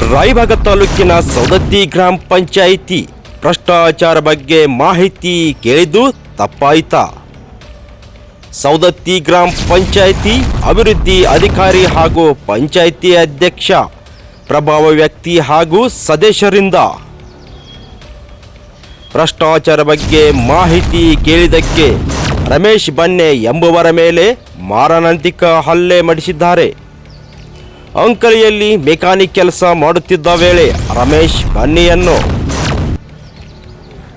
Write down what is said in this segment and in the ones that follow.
ರಾಯಭಾಗ ತಾಲೂಕಿನ ಸೌದತ್ತಿ ಗ್ರಾಮ ಪಂಚಾಯಿತಿ ಭ್ರಷ್ಟಾಚಾರ ಬಗ್ಗೆ ಮಾಹಿತಿ ಕೇಳಿದ್ದು ತಪ್ಪಾಯಿತಾ. ಸೌದತ್ತಿ ಗ್ರಾಮ ಪಂಚಾಯಿತಿ ಅಭಿವೃದ್ಧಿ ಅಧಿಕಾರಿ ಹಾಗೂ ಪಂಚಾಯಿತಿ ಅಧ್ಯಕ್ಷ, ಪ್ರಭಾವ ವ್ಯಕ್ತಿ ಹಾಗೂ ಸದಸ್ಯರಿಂದ ಭ್ರಷ್ಟಾಚಾರ ಬಗ್ಗೆ ಮಾಹಿತಿ ಕೇಳಿದ್ದಕ್ಕೆ ರಮೇಶ್ ಬನ್ನೆ ಎಂಬುವರ ಮೇಲೆ ಮಾರಣಾಂತಿಕ ಹಲ್ಲೆ ಮಾಡಿಸಿದ್ದಾರೆ. ಅಂಕಲಿಯಲ್ಲಿ ಮೆಕ್ಯಾನಿಕ್ ಕೆಲಸ ಮಾಡುತ್ತಿದ್ದ ವೇಳೆ ರಮೇಶ್ ಬನ್ನಿಯನ್ನು.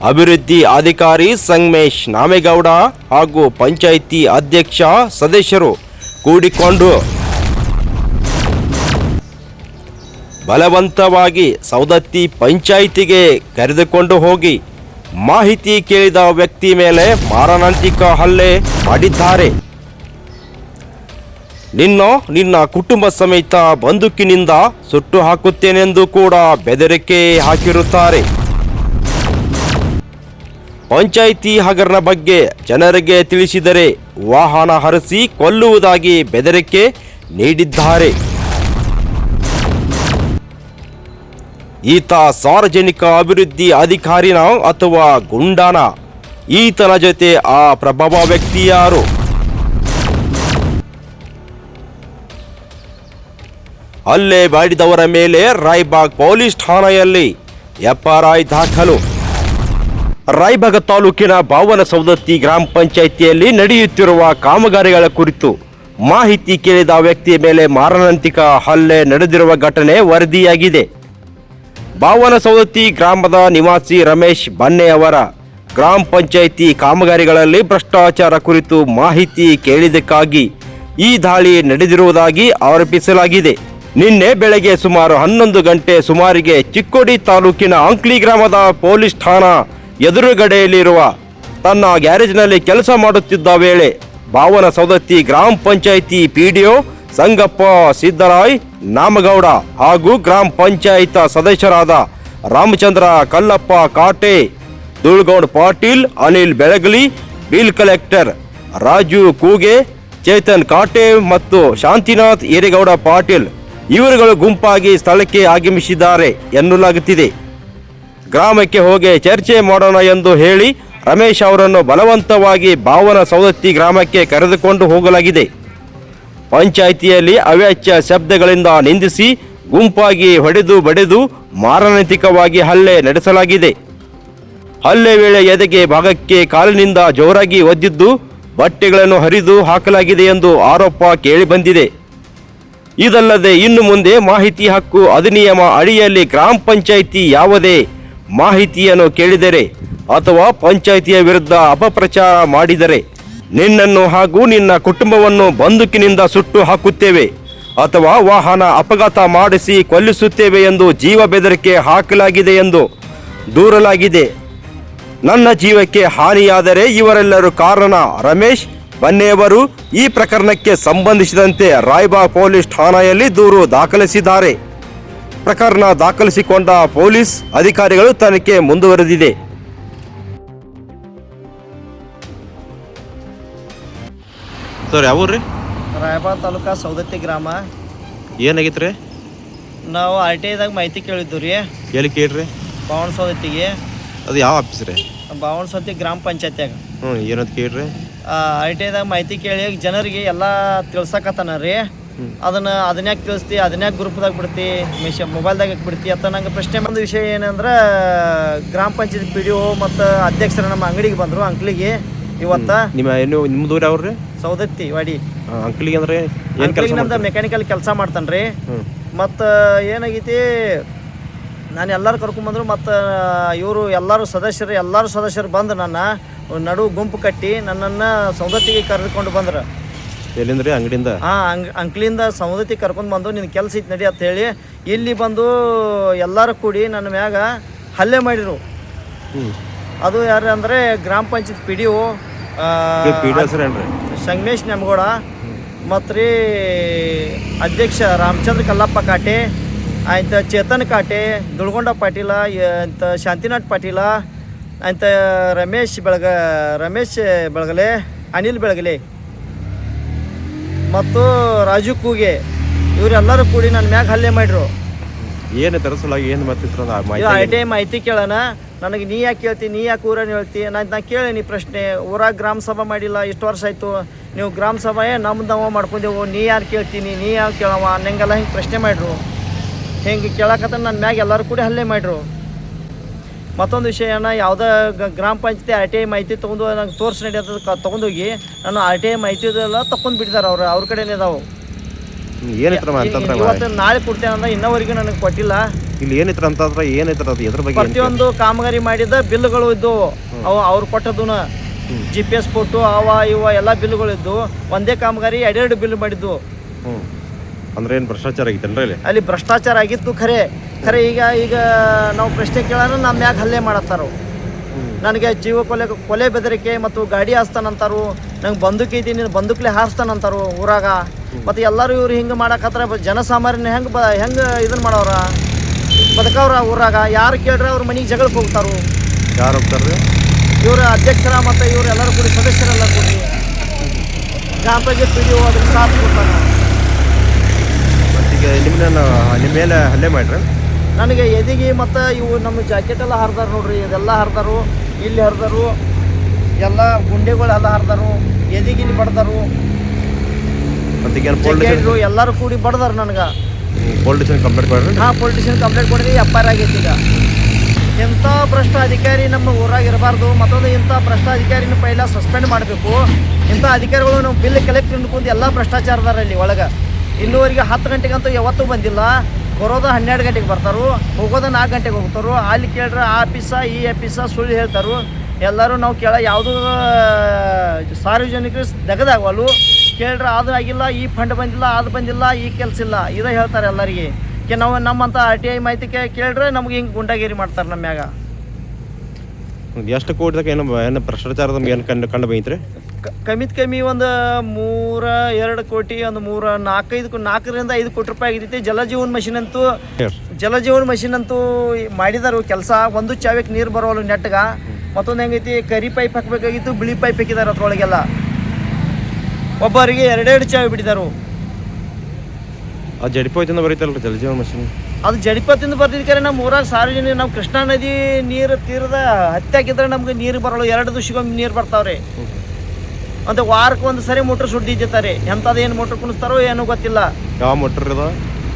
ಅಭಿವೃದ್ಧಿ ಅಧಿಕಾರಿ ಸಂಗಮೇಶ್ ನಾಮೇಗೌಡ ಹಾಗೂ ಪಂಚಾಯಿತಿ ಅಧ್ಯಕ್ಷ ಸದಸ್ಯರು ಕೂಡಿಕೊಂಡು ಬಲವಂತವಾಗಿ ಸೌದತ್ತಿ ಪಂಚಾಯಿತಿಗೆ ಕರೆದುಕೊಂಡು ಹೋಗಿ ಮಾಹಿತಿ ಕೇಳಿದ ವ್ಯಕ್ತಿ ಮೇಲೆ ಮಾರಣಾಂತಿಕ ಹಲ್ಲೆ ಮಾಡಿದ್ದಾರೆ. ನಿನ್ನ ನಿನ್ನ ಕುಟುಂಬ ಸಮೇತ ಬಂದೂಕಿನಿಂದ ಸುಟ್ಟು ಹಾಕುತ್ತೇನೆಂದು ಕೂಡ ಬೆದರಿಕೆ ಹಾಕಿರುತ್ತಾರೆ. ಪಂಚಾಯಿತಿ ಹಗರಣ ಬಗ್ಗೆ ಜನರಿಗೆ ತಿಳಿಸಿದರೆ ವಾಹನ ಹರಿಸಿ ಕೊಲ್ಲುವುದಾಗಿ ಬೆದರಿಕೆ ನೀಡಿದ್ದಾರೆ. ಈತ ಸಾರ್ವಜನಿಕ ಅಭಿವೃದ್ಧಿ ಅಧಿಕಾರಿನ ಅಥವಾ ಗುಂಡಾನ? ಈತನ ಜೊತೆ ಆ ಪ್ರಭಾವ ವ್ಯಕ್ತಿ ಯಾರು? ಹಲ್ಲೆ ಮಾಡಿದವರ ಮೇಲೆ ರಾಯ್ಬಾಗ್ ಪೊಲೀಸ್ ಠಾಣೆಯಲ್ಲಿ ಎಫ್ಆರ್ಐ ದಾಖಲು. ರಾಯ್ಬಾಗ ತಾಲೂಕಿನ ಬಾವನ ಸೌದತ್ತಿ ಗ್ರಾಮ ಪಂಚಾಯಿತಿಯಲ್ಲಿ ನಡೆಯುತ್ತಿರುವ ಕಾಮಗಾರಿಗಳ ಕುರಿತು ಮಾಹಿತಿ ಕೇಳಿದ ವ್ಯಕ್ತಿಯ ಮೇಲೆ ಮಾರಣಾಂತಿಕ ಹಲ್ಲೆ ನಡೆದಿರುವ ಘಟನೆ ವರದಿಯಾಗಿದೆ. ಬಾವನ ಸೌದತ್ತಿ ಗ್ರಾಮದ ನಿವಾಸಿ ರಮೇಶ್ ಬನ್ನೆ ಅವರ ಗ್ರಾಮ ಪಂಚಾಯಿತಿ ಕಾಮಗಾರಿಗಳಲ್ಲಿ ಭ್ರಷ್ಟಾಚಾರ ಕುರಿತು ಮಾಹಿತಿ ಕೇಳಿದ್ದಕ್ಕಾಗಿ ಈ ದಾಳಿ ನಡೆದಿರುವುದಾಗಿ ಆರೋಪಿಸಲಾಗಿದೆ. ನಿನ್ನೆ ಬೆಳಗ್ಗೆ ಸುಮಾರು ಹನ್ನೊಂದು ಗಂಟೆ ಸುಮಾರಿಗೆ ಚಿಕ್ಕೋಡಿ ತಾಲೂಕಿನ ಅಂಕ್ಲಿ ಗ್ರಾಮದ ಪೊಲೀಸ್ ಠಾಣಾ ಎದುರುಗಡೆಯಲ್ಲಿರುವ ತನ್ನ ಗ್ಯಾರೇಜ್ನಲ್ಲಿ ಕೆಲಸ ಮಾಡುತ್ತಿದ್ದ ವೇಳೆ ಭಾವನ ಸೌದತ್ತಿ ಗ್ರಾಮ ಪಂಚಾಯಿತಿ ಪಿಡಿಒ ಸಂಗಪ್ಪ ಸಿದ್ದರಾಯ್ ನಾಮಗೌಡ ಹಾಗೂ ಗ್ರಾಮ ಪಂಚಾಯತ್ ಸದಸ್ಯರಾದ ರಾಮಚಂದ್ರ ಕಲ್ಲಪ್ಪ ಕಾಟೆ ದುಳ್ಗೌಡ್ ಪಾಟೀಲ್, ಅನಿಲ್ ಬೆಳಗಲಿ, ಬಿಲ್ ಕಲೆಕ್ಟರ್ ರಾಜು ಕೂಗೆ, ಚೇತನ್ ಕಾಟೆ ಮತ್ತು ಶಾಂತಿನಾಥ್ ಏರಿಗೌಡ ಪಾಟೀಲ್ ಇವರುಗಳು ಗುಂಪಾಗಿ ಸ್ಥಳಕ್ಕೆ ಆಗಮಿಸಿದ್ದಾರೆ ಎನ್ನಲಾಗುತ್ತಿದೆ. ಗ್ರಾಮಕ್ಕೆ ಹೋಗಿ ಚರ್ಚೆ ಮಾಡೋಣ ಎಂದು ಹೇಳಿ ರಮೇಶ್ ಅವರನ್ನು ಬಲವಂತವಾಗಿ ಭಾವನ ಸವದತ್ತಿ ಗ್ರಾಮಕ್ಕೆ ಕರೆದುಕೊಂಡು ಹೋಗಲಾಗಿದೆ. ಪಂಚಾಯಿತಿಯಲ್ಲಿ ಅವ್ಯಾಚ್ಯ ಶಬ್ದಗಳಿಂದ ನಿಂದಿಸಿ ಗುಂಪಾಗಿ ಹೊಡೆದು ಬಡೆದು ಮಾರಣಾಂತಿಕವಾಗಿ ಹಲ್ಲೆ ನಡೆಸಲಾಗಿದೆ. ಹಲ್ಲೆ ವೇಳೆ ಎದೆಗೆ ಭಾಗಕ್ಕೆ ಕಾಲಿನಿಂದ ಜೋರಾಗಿ ಒದ್ದಿದ್ದು ಬಟ್ಟೆಗಳನ್ನು ಹರಿದು ಹಾಕಲಾಗಿದೆ ಎಂದು ಆರೋಪ ಕೇಳಿಬಂದಿದೆ. ಇದಲ್ಲದೆ ಇನ್ನು ಮುಂದೆ ಮಾಹಿತಿ ಹಕ್ಕು ಅಧಿನಿಯಮ ಅಡಿಯಲ್ಲಿ ಗ್ರಾಮ ಪಂಚಾಯಿತಿ ಯಾವುದೇ ಮಾಹಿತಿಯನ್ನು ಕೇಳಿದರೆ ಅಥವಾ ಪಂಚಾಯಿತಿಯ ವಿರುದ್ಧ ಅಪಪ್ರಚಾರ ಮಾಡಿದರೆ ನಿನ್ನನ್ನು ಹಾಗೂ ನಿನ್ನ ಕುಟುಂಬವನ್ನು ಬಂದೂಕಿನಿಂದ ಸುಟ್ಟು ಹಾಕುತ್ತೇವೆ ಅಥವಾ ವಾಹನ ಅಪಘಾತ ಮಾಡಿಸಿ ಕೊಲ್ಲಿಸುತ್ತೇವೆ ಎಂದು ಜೀವ ಬೆದರಿಕೆ ಹಾಕಲಾಗಿದೆ ಎಂದು ದೂರಲಾಗಿದೆ. ನನ್ನ ಜೀವಕ್ಕೆ ಹಾನಿಯಾದರೆ ಇವರೆಲ್ಲರೂ ಕಾರಣ ರಮೇಶ್ ಬನ್ನೆಯವರು ಈ ಪ್ರಕರಣಕ್ಕೆ ಸಂಬಂಧಿಸಿದಂತೆ ರಾಯ್ಬಾಗ್ ಪೊಲೀಸ್ ಠಾಣೆಯಲ್ಲಿ ದೂರು ದಾಖಲಿಸಿದ್ದಾರೆ. ಪ್ರಕರಣ ದಾಖಲಿಸಿಕೊಂಡ ಪೊಲೀಸ್ ಅಧಿಕಾರಿಗಳು ತನಿಖೆ ಮುಂದುವರೆದಿದೆ. ಸರ್ ರಾಯಬಾಗ್ ತಾಲೂಕಾ ಸೌದತ್ತಿ ಗ್ರಾಮ. ಏನಾಗಿತ್ತು ರೀ? ನಾವು ಆರ್ ಟಿ ಐದಾಗ ಮಾಹಿತಿ ಕೇಳಿದ್ದು ರೀ. ಎಲ್ಲಿ ಕೇಳ್ರಿ? ಬಾವಣ ಸೌದತ್ತಿಗೆ ಅದು ಯಾವ ಆಫೀಸ್ ರೀ? ಬಾವಣ ಸೌದತ್ತಿ ಗ್ರಾಮ ಪಂಚಾಯತ್ಯಾಗ. ಹ್ಞೂ ಏನಂತ ಕೇಳ್ರಿ? ಆರ್ ಟಿ ಐದಾಗ ಮಾಹಿತಿ ಕೇಳಿ ಜನರಿಗೆ ಎಲ್ಲ ತಿಳ್ಸಕತ್ತಾನ ರೀ. ಅದನ್ನ ಅದನ್ಯಾಕೆ ತಿಳಿಸ್ತಿ ಅದನ್ಯಾಕೆ ಗ್ರೂಪ್ದಾಗ ಬಿಡ್ತಿ ಮಿಷ ಮೊಬೈಲ್ದಾಗ ಬಿಡ್ತಿ. ಅಂತ ನಂಗೆ ಪ್ರಶ್ನೆ ಬಂದ ವಿಷಯ ಏನಂದ್ರೆ ಗ್ರಾಮ ಪಂಚಾಯತ್ ಪಿ ಡಿ ಒ ಮತ್ತು ಅಧ್ಯಕ್ಷರು ನಮ್ಮ ಅಂಗಡಿಗೆ ಬಂದರು ಅಂಕ್ಲಿಗೆ ಇವತ್ತ. ನಿಮ್ಮ ಏನು ನಿಮ್ಮ ದೂರ ಅವ್ರಿ ಸೌದತ್ತಿ ವಾಡಿ. ಅಂಕ್ಲಿಗೆ ಅಂದ್ರೆ ಏನು ಕೆಲಸ ನಮ್ದು ಮೆಕ್ಯಾನಿಕಲ್ ಕೆಲಸ ಮಾಡ್ತಾನೆ ರೀ. ಮತ್ತು ಏನಾಗೈತಿ ನಾನು ಎಲ್ಲರೂ ಕರ್ಕೊಂಬಂದ್ರು ಮತ್ತು ಇವರು ಎಲ್ಲರೂ ಸದಸ್ಯರು ಎಲ್ಲರೂ ಸದಸ್ಯರು ಬಂದು ನನ್ನ ನಡು ಗುಂಪು ಕಟ್ಟಿ ನನ್ನನ್ನು ಸೌದತ್ತಿಗೆ ಕರೆದುಕೊಂಡು ಬಂದ್ರು. ಎಲ್ಲಿಂದ ರೀ ಅಂಗಡಿಯಿಂದ? ಹಾಂ ಅಂಗ್ ಅಂಕ್ಲಿಂದ ಸೌದತ್ತಿ ಕರ್ಕೊಂಡು ಬಂದು ನಿನ್ನ ಕೆಲಸ ಇತ್ತು ನಡಿ ಅಂತ ಹೇಳಿ ಇಲ್ಲಿ ಬಂದು ಎಲ್ಲರೂ ಕೂಡಿ ನನ್ನ ಮ್ಯಾಗ ಹಲ್ಲೆ ಮಾಡಿರು. ಅದು ಯಾರು ಅಂದರೆ ಗ್ರಾಮ panchayat P D O Sangamesh Nemagouda ಮತ್ತು ರೀ ಅಧ್ಯಕ್ಷ ರಾಮಚಂದ್ರ ಕಲ್ಲಪ್ಪ ಕಾಟೆ ಆಯ್ತು ಚೇತನ್ ಕಾಟೆ ದುಳ್ಗೊಂಡ ಪಾಟೀಲ ಅಂತ ಶಾಂತಿನಾಥ್ ಪಾಟೀಲ ಅಂತ ರಮೇಶ್ ಬೆಳಗ ರಮೇಶ್ ಬೆಳಗಲೆ ಅನಿಲ್ ಬೆಳಗಲೆ ಮತ್ತು ರಾಜು ಕೂಗೆ ಇವರೆಲ್ಲರೂ ಕೂಡಿ ನನ್ನ ಮ್ಯಾಗ ಹಲ್ಲೆ ಮಾಡಿರು ಏನು ತರ ಸಲುವಾಗಿ ಏನು ಬರ್ತಿತ್ತು ಐ ಟಿ ಮಾಹಿತಿ ಕೇಳೋಣ. ನನಗೆ ನೀ ಯಾಕೆ ಕೇಳ್ತಿ ನೀ ಯಾಕೆ ಊರನ್ನು ಹೇಳ್ತಿ? ನಾನು ನಾ ಕೇಳೀನಿ ಪ್ರಶ್ನೆ. ಊರಾಗ ಗ್ರಾಮ ಸಭಾ ಮಾಡಿಲ್ಲ ಇಷ್ಟು ವರ್ಷ ಆಯಿತು. ನೀವು ಗ್ರಾಮ ಸಭೆ ನಮ್ದು ನಾವು ಮಾಡ್ಕೊಂಡೆವು. ನೀ ಯಾರು ಕೇಳ್ತೀನಿ ನೀ ಯಾರು ಕೇಳವ ನಂಗೆಲ್ಲ ಹಿಂಗೆ ಪ್ರಶ್ನೆ ಮಾಡಿರು ಹಿಂಗೆ ಕೇಳಕತ್ತ ನನ್ನ ಮ್ಯಾಗ ಎಲ್ಲರೂ ಕೂಡ ಹಲ್ಲೆ ಮಾಡ್ರು ಮತ್ತೊಂದು ವಿಷಯ ಏನ ಯಾವುದೇ ಗ್ರಾಮ ಪಂಚಾಯತಿ ಆರ್ ಟಿ ಐ ಮಾಹಿತಿ ತೊಗೊಂಡು ನಂಗೆ ತೋರ್ಸಿ ನಡೆಯೋದು ತೊಗೊಂಡೋಗಿ ನಾನು ಆರ್ ಟಿ ಐ ಮಾಹಿತಿ ಇದೆಲ್ಲ ತಗೊಂಡು ಬಿಟ್ಟಿದ್ದಾರೆ ಅವ್ರು ಅವ್ರ ಕಡೆನೇ ಇದಾವೆ. ಇವತ್ತು ನಾಳೆ ಕೊಡ್ತೇನೆ ಅಂದ್ರೆ ಇನ್ನವರೆಗೂ ನನಗೆ ಕೊಟ್ಟಿಲ್ಲ. ಇಲ್ಲಿ ಏನಿತ್ರ ಅಂತಂದ್ರೆ ಏನಿತ್ರ ಅದು ಎದ್ರ ಬಗ್ಗೆ ಪ್ರತಿಯೊಂದು ಕಾಮಗಾರಿ ಮಾಡಿದ ಬಿಲ್ಗಳು ಇದ್ದವು ಅವು ಅವ್ರು ಕೊಟ್ಟದನ್ನ ಜಿ ಪಿ ಎಸ್ ಕೊಟ್ಟು ಅವ ಇವ ಎಲ್ಲ ಬಿಲ್ಗಳು ಇದ್ದು ಒಂದೇ ಕಾಮಗಾರಿ ಎರಡೆರಡು ಬಿಲ್ ಮಾಡಿದ್ದು. ಅಂದ್ರೆ ಏನು ಭ್ರಷ್ಟಾಚಾರ ಆಗಿತ್ತು ಅಲ್ಲಿ ಭ್ರಷ್ಟಾಚಾರ ಆಗಿತ್ತು ಖರೆ. ಖರೆ ಈಗ ಈಗ ನಾವು ಪ್ರಶ್ನೆ ಕೇಳೋಣ ನಮ್ಮ ಮ್ಯಾಗ ಹಲ್ಲೆ ಮಾಡತ್ತಾರು. ನನಗೆ ಜೀವ ಕೊಲೆ ಕೊಲೆ ಬೆದರಿಕೆ ಮತ್ತು ಗಾಡಿ ಹಾಸ್ತಾನಂತಾರು ನಂಗೆ ಬಂದೂಕ್ ಇದ್ದೀನಿ ಬಂದೂಕ್ಲೆ ಹಾರಿಸ್ತಾನಂತಾರು ಊರಾಗ. ಮತ್ತು ಎಲ್ಲರೂ ಇವ್ರು ಹಿಂಗೆ ಮಾಡಕತ್ರ ಜನಸಾಮಾನ್ಯನ ಹೆಂಗೆ ಬ ಹೆಂಗೆ ಇದನ್ನು ಮಾಡೋರ? ಬದುಕವ್ರ ಊರಾಗ ಯಾರು ಕೇಳ್ರೆ ಅವ್ರ ಮನೆಗೆ ಜಗಳಕ್ಕೆ ಹೋಗ್ತಾರು. ಯಾರು ಹೋಗ್ತಾರೆ ಇವರ ಅಧ್ಯಕ್ಷರ ಮತ್ತು ಇವರು ಎಲ್ಲರೂ ಕೂಡಿ ಸದಸ್ಯರೆಲ್ಲ ಕೂಡಿ ಗ್ರಾಮ ಪಂಚಾಯತ್ ಪಿ ಡಿ ಒ ಅದಕ್ಕೆ ಸಾಥ್ ಕೊಡ್ತಾನೆ ಮತ್ತೀಗ ನಿಮ್ಮನ್ನ ನಿಮ್ಮ ಮೇಲೆ ಹಲ್ಲೆ ಮಾಡ್ರಿ. ನನಗೆ ಎದಿಗೆ ಮತ್ತು ಇವು ನಮ್ಮ ಜಾಕೆಟ್ ಎಲ್ಲ ಹರಿದಾರ ನೋಡ್ರಿ ಇದೆಲ್ಲ ಹರಿದಾರು ಇಲ್ಲಿ ಹರಿದಾರು ಎಲ್ಲ ಗುಂಡೆಗಳೆಲ್ಲ ಹರಿದಾರು ಎದಿಗೆ ಇಲ್ಲಿ ಬಡ್ದಾರು ಎಲ್ಲರೂ ಕೂಡಿ ಬಡ್ದಾರ ನನಗೆ. ಪೊಲೀಸ್ ಕಂಪ್ಲೇಂಟ್ ಕೊಡ್ರಿ. ಹಾಂ ಪೊಲಿಟಿಷಿಯನ್ ಕಂಪ್ಲೇಂಟ್ ಮಾಡಿದ್ರೆ ಎಫ್ ಐ ಆರ್ ಆಗೈತಿ ಈಗ. ಇಂಥ ಭ್ರಷ್ಟ ಅಧಿಕಾರಿ ನಮ್ಮ ಊರಾಗ ಇರಬಾರ್ದು ಮತ್ತೊಂದು ಇಂಥ ಭ್ರಷ್ಟ ಅಧಿಕಾರಿನ ಪೈಲ ಸಸ್ಪೆಂಡ್ ಮಾಡಬೇಕು. ಇಂಥ ಅಧಿಕಾರಿಗಳು ನಾವು ಬಿಲ್ ಕಲೆಕ್ಟ್ ಕುಂದು ಎಲ್ಲ ಭ್ರಷ್ಟಾಚಾರದಾರ ಇಲ್ಲಿ ಒಳಗೆ. ಇನ್ನೂವರೆಗೆ ಹತ್ತು ಗಂಟೆಗಂತೂ ಯಾವತ್ತೂ ಬಂದಿಲ್ಲ. ಬರೋದು ಹನ್ನೆರಡು ಗಂಟೆಗೆ ಬರ್ತಾರು, ಹೋಗೋದು ನಾಲ್ಕು ಗಂಟೆಗೆ ಹೋಗ್ತಾರು. ಅಲ್ಲಿ ಕೇಳ್ರೆ ಆ ಆಫೀಸ, ಈ ಆಫೀಸ ಸುಳ್ಳು ಹೇಳ್ತಾರು. ಎಲ್ಲರೂ ನಾವು ಕೇಳ, ಯಾವುದೂ ಸಾರ್ವಜನಿಕರು ದಗದಾಗವಲ್ಲು. ಕೇಳ್ರೆ ಅದು ಆಗಿಲ್ಲ, ಈ ಫಂಡ್ ಬಂದಿಲ್ಲ ಅದು ಬಂದಿಲ್ಲ, ಈ ಕೆಲಸ ಇಲ್ಲ. ಇದೇ ಹೇಳ್ತಾರೆ ಎಲ್ಲರಿಗೆ. ಕೆ, ನಾವು ನಮ್ಮಂಥ ಆರ್ ಟಿ ಐ ಮಾಹಿತಿ ಕೇಳಿ ಕೇಳ್ರೆ ನಮ್ಗೆ ಹಿಂಗೆ ಗುಂಡಾಗಿರಿ ಮಾಡ್ತಾರೆ ನಮ್ಮ ಮ್ಯಾಗ ಎಷ್ಟು ಕೋಟಿದಾಗ ಏನು ಏನು ಭ್ರಷ್ಟಾಚಾರದ ಏನು ಕಂಡು ಕಂಡು ಬೈತ್ರಿ ಕ- ಕಮ್ಮಿತ್ ಕಮ್ಮಿ ಒಂದು ಮೂರ ಎರಡು ಕೋಟಿ ಒಂದು ಮೂರ ನಾಲ್ಕೈದು ನಾಲ್ಕರಿಂದ ಐದು ಕೋಟಿ ರೂಪಾಯಿ ಆಗೈತಿ ಜಲಜೀವನ್ ಮಷಿನ್ ಅಂತೂ ಜಲ ಜಲಜೀವನ್ ಮಷಿನ್ ಅಂತೂ ಮಾಡಿದಾರು ಕೆಲಸ. ಒಂದು ಚಾವಿಗೆ ನೀರು ಬರೋಲ್ಲ ನೆಟ್ಗ. ಮತ್ತೊಂದು ಹೆಂಗೈತಿ ಕರಿ ಪೈಪ್ ಹಾಕಬೇಕಾಗಿತ್ತು ಬಿಳಿ ಪೈಪ್ ಹಾಕಿದಾರೆ ಅದ್ರೊಳಗೆಲ್ಲ. ಒಬ್ಬರಿಗೆ ಎರಡೆರಡು ಚಾವಿ ಬಿಟ್ಟಿದ್ದಾರೆ ಆ ಜಡಿಪೋಯ್ತಿಂದ ಬರೀತಲ್ರಿ ಜಲಜೀವನ ಮಷಿನ್ ಅದು ಜಡಿಪತ್ತಿಂದ ಬರ್ತಿದ್ರೆ ನಮ್ಮ ಊರಾಗ ಸಾರ್ವಜನಿಕ ನಮ್ಮ ಕೃಷ್ಣಾ ನದಿ ನೀರು ತೀರದ ಹತ್ತಾಕಿದ್ರೆ ನಮ್ಗೆ ನೀರು ಬರೋಲ್ಲ ಎರಡು ದಿವಸಕ್ಕೊಮ್ಮೆ ನೀರು ಬರ್ತಾವ್ರಿ. ಅಂತ ವಾರಕ್ಕೆ ಒಂದು ಸರಿ ಮೋಟ್ರ್ ಸುಡ್ದಿದ್ದಾರೆ ಎಂಥದ್ದು ಏನು ಮೋಟ್ರ್ ಕುಣಿಸ್ತಾರೋ ಏನೋ ಗೊತ್ತಿಲ್ಲ. ಯಾವ ಮೋಟ್ರ್ ಇದು?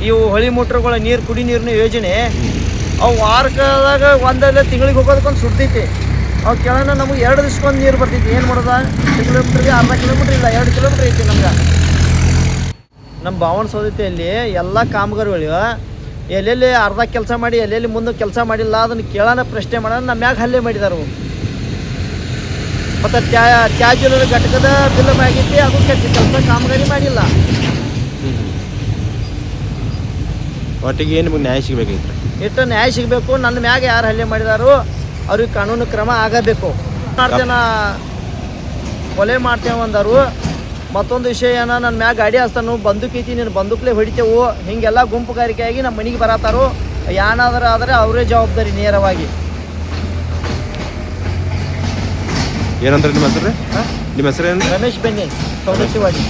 ಇವು ಹೊಳಿ ಮೋಟ್ರ್ಗಳ ನೀರು ಕುಡಿ ನೀರಿನ ಯೋಜನೆ. ಅವು ವಾರಕ್ಕದಾಗ ಒಂದಲ್ಲ ತಿಂಗಳಿಗೆ ಹೋಗೋದಕ್ಕೊಂದು ಸುಡ್ತೈತಿ ಅವು ಕೆಳನ ನಮಗೆ ಎರಡು ದಿವ್ಸಕ್ಕೊಂದು ನೀರು ಬರ್ತೈತಿ ಏನು ಮಾಡೋದ? ಕಿಲೋಮೀಟ್ರಿಗೆ ಅರ್ಧ ಕಿಲೋಮೀಟ್ರ್ ಇಲ್ಲ ಎರಡು ಕಿಲೋಮೀಟ್ರ್ ಐತಿ ನಮ್ಗೆ. ನಮ್ಮ ಭಾವನ ಸೌದತ್ತಿಯಲ್ಲಿ ಎಲ್ಲ ಕಾಮಗಾರಿಗಳು ಎಲ್ಲೆಲ್ಲಿ ಅರ್ಧ ಕೆಲಸ ಮಾಡಿ ಎಲ್ಲೆಲ್ಲಿ ಮುಂದೆ ಕೆಲಸ ಮಾಡಿಲ್ಲ ಅದನ್ನು ಕೇಳೋಣ ಪ್ರಶ್ನೆ ಮಾಡೋಣ ನಮ್ಮ ಮ್ಯಾಗ ಹಲ್ಲೆ ಮಾಡಿದಾರು. ಮತ್ತು ತ್ಯಾ ತ್ಯಾಜ್ಯ ಘಟಕದ ಬಿಲ್ ಆಗೈತಿ ಅದು ಕೆಲಸ ಕಾಮಗಾರಿ ಮಾಡಿಲ್ಲ. ಒಟ್ಟಿಗೆ ಏನು ನಿಮಗೆ ನ್ಯಾಯ ಸಿಗಬೇಕು ಇಟ್ಟು ನ್ಯಾಯ ಸಿಗಬೇಕು ನನ್ನ ಮ್ಯಾಗ ಯಾರು ಹಲ್ಲೆ ಮಾಡಿದಾರು ಅವ್ರಿಗೆ ಕಾನೂನು ಕ್ರಮ ಆಗಬೇಕು. ಜನ ಕೊಲೆ ಮಾಡ್ತೇವೆ ಅಂದರು ಮತ್ತೊಂದು ವಿಷಯ ಏನ ನನ್ನ ಮ್ಯಾಗ ಗಾಡಿ ಹಸ್ತಾನು ಬಂದೂಕ್ ಐತಿ ನೀನು ಬಂದೂಕ್ಲೆ ಹೊಡಿತೇವು. ಹಿಂಗೆಲ್ಲ ಗುಂಪುಗಾರಿಕೆಯಾಗಿ ನಮ್ಮ ಮನೆಗೆ ಬರತ್ತಾರೋ. ಏನಾದರೂ ಆದರೆ ಅವರೇ ಜವಾಬ್ದಾರಿ ನೇರವಾಗಿ. ಏನಂದ್ರೆ ನಿಮ್ಮ ಹೆಸರು? ನಿಮ್ಮ ಹೆಸರು ಏನು ರಮೇಶ್ ಬೆನ್ನಿ ಸೌದತ್ತಿವಾಡಿ